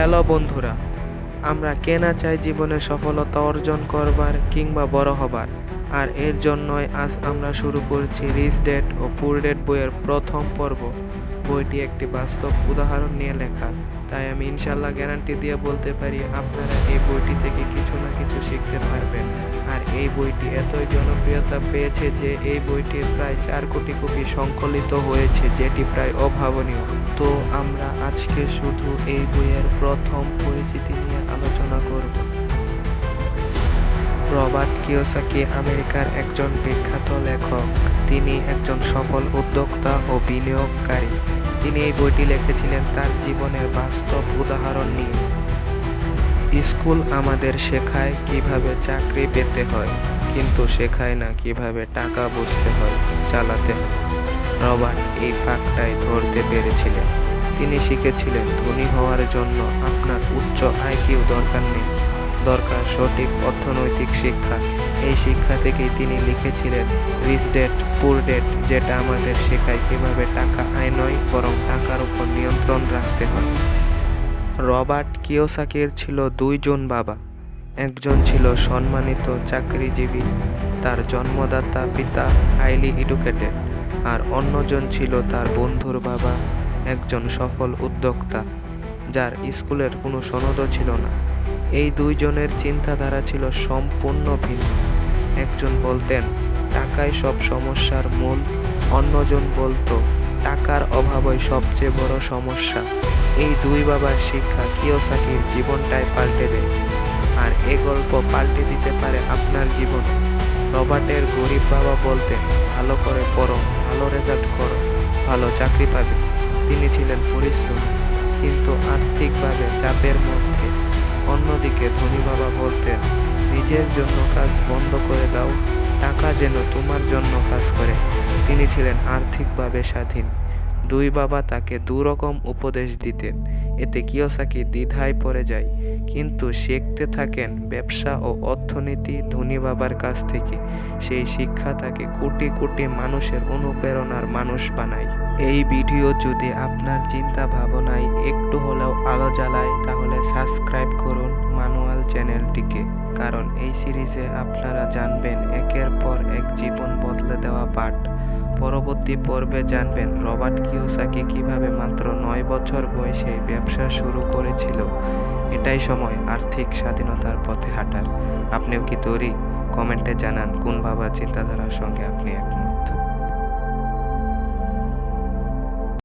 Hello বন্ধুরা, আমরা কেনা চাই জীবনে সফলতা অর্জন করবার কিংবা বড় হবার। আর এর জন্যই আজ আমরা শুরু করছি রিচ ডেট ও পুর ডেট বইয়ের প্রথম পর্ব। বইটি একটি বাস্তব উদাহরণ নিয়ে লেখা। তাই আমি ইনশাল্লাহ গ্যারান্টি দিয়ে বলতে পারি, আপনারা এই বইটি থেকে কিছু না কিছু শিখতে পারবেন। আর এই বইটি এতই জনপ্রিয়তা পেয়েছে যে এই বইটির প্রায় চার কোটি কপি সংকলিত হয়েছে, যেটি প্রায় অভাবনীয়। তো আমরা আজকে শুধু এই বইয়ের প্রথম পরিচিতি নিয়ে আলোচনা করব। রবার্ট কিওসাকি আমেরিকার একজন বিখ্যাত লেখক। তিনি একজন সফল উদ্যোক্তা ও বিনিয়োগকারী। তিনি এই বইটি লিখেছিলেন তার জীবনের বাস্তব উদাহরণ নিয়ে। স্কুল আমাদের শেখায় কীভাবে চাকরি পেতে হয়, কিন্তু শেখায় না কীভাবে টাকা বুঝতে হয়, চালাতে হয়। রবার্ট এই ফাঁকটাই ধরতে পেরেছিলেন। তিনি শিখেছিলেন, ধনী হওয়ার জন্য আপনার উচ্চ আইকিউ দরকার নেই। দরকার, সঠিক অর্থনৈতিক শিক্ষা। এই শিক্ষা থেকেই তিনি লিখেছিলেন রিচ ডেট পুর ডেট যেটা আমাদের শেখায় কীভাবে টাকা আয় নয়, বরং টাকার উপর নিয়ন্ত্রণ রাখতে হয়। রবার্ট কিওসাকির ছিল দুইজন বাবা। একজন ছিল সম্মানিত চাকরিজীবী, তার জন্মদাতা পিতা হাইলি এডুকেটেড, আর অন্যজন ছিল তার বন্ধুর বাবা, একজন সফল উদ্যোক্তা, যার স্কুলের কোনো সনদও ছিল না। এই দুইজনের চিন্তাধারা ছিল সম্পূর্ণ ভিন্ন। একজন বলতেন টাকাই সব সমস্যার মূল। অন্যজন বলতো, টাকার অভাবই সবচেয়ে বড় সমস্যা। এই দুই বাবার শিক্ষা কিওসাকির জীবনটাই পাল্টে দেয়। আর এ গল্প পাল্টে দিতে পারে আপনার জীবন। রবার্টের গরিব বাবা বলতেন, ভালো করে পড়ো, ভালো রেজাল্ট করো, ভালো চাকরি পাবে। তিনি ছিলেন পরিশ্রমী, কিন্তু আর্থিকভাবে চাপের মধ্যে অন্যদিকে ধনী বাবা বলতেন, নিজের জন্য কাজ বন্ধ করে দাও, টাকা যেন তোমার জন্য কাজ করে। তিনি ছিলেন আর্থিকভাবে স্বাধীন। দুই বাবা তাকে দুরকম উপদেশ দিতেন, এতে কিয়সাকি দ্বিধায় পড়ে যায়? কিন্তু শিখতে থাকেন ব্যবসা ও অর্থনীতি ধনী বাবার কাছ থেকে। সেই শিক্ষা তাকে কোটি কোটি মানুষের অনুপ্রেরণার মানুষ বানায়। এই ভিডিও যদি আপনার চিন্তা ভাবনায় একটু হলেও আলো জ্বালায়, তাহলে সাবস্ক্রাইব করুন মানুয়াল চ্যানেলটিকে, কারণ এই সিরিজে আপনারা জানবেন একের পর এক জীবন বদলে দেওয়া পাঠ। পরবর্তী পর্বে জানবেন রবার্ট কিওসাকি কীভাবে মাত্র নয় বছর বয়সে ব্যবসা শুরু করেছিল। এটাই সময় আর্থিক স্বাধীনতার পথে হাঁটার। আপনিও কি তৈরি? কমেন্টে জানান কোন বাবার চিন্তাধারার সঙ্গে আপনি একমত।